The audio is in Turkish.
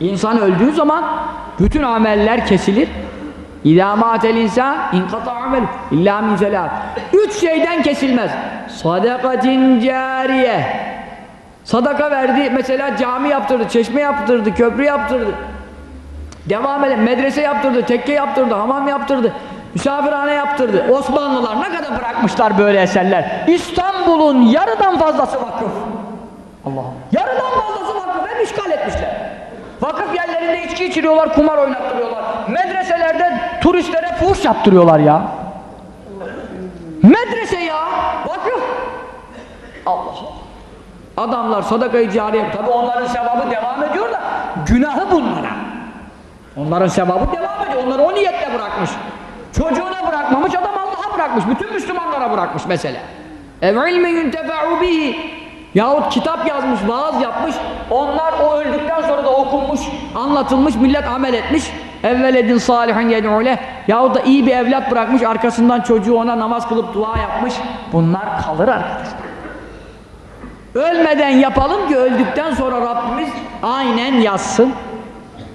İnsan öldüğü zaman bütün ameller kesilir. İzâ mâtel insan inkata amel illa min zelâl. Üç şeyden kesilmez. Sadakatin cariye. Sadaka verdi. Mesela cami yaptırdı, çeşme yaptırdı, köprü yaptırdı. Devam edelim. Medrese yaptırdı, tekke yaptırdı, hamam yaptırdı. Misafirhane yaptırdı. Osmanlılar ne kadar bırakmışlar böyle eserler. İstanbul'un yarıdan fazlası vakıf. Yarıdan fazlası vakıf hep işgal etmişler. Vakıf yerlerinde içki içiriyorlar, kumar oynattırıyorlar. Medreselerde turistlere fuhuş yaptırıyorlar ya. Medrese ya, vakıf. Allah Allah. Adamlar sadakayı cariye, tabi onların sevabı devam ediyor da günahı bunlara. Onların sevabı devam ediyor. Onları o niyetle bırakmış. Çocuğuna bırakmamış, adam Allah'a bırakmış. Bütün Müslümanlara bırakmış mesela. Ev ilmi yuntefe'u bihi. Yahut kitap yazmış, vaaz yapmış. Onlar o öldükten anlatılmış, millet amel etmiş. Evveledin salihan yed'ule. Yahut da iyi bir evlat bırakmış, arkasından çocuğu ona namaz kılıp dua yapmış. Bunlar kalır arkadaşlar. Ölmeden yapalım ki öldükten sonra Rabbimiz aynen yazsın.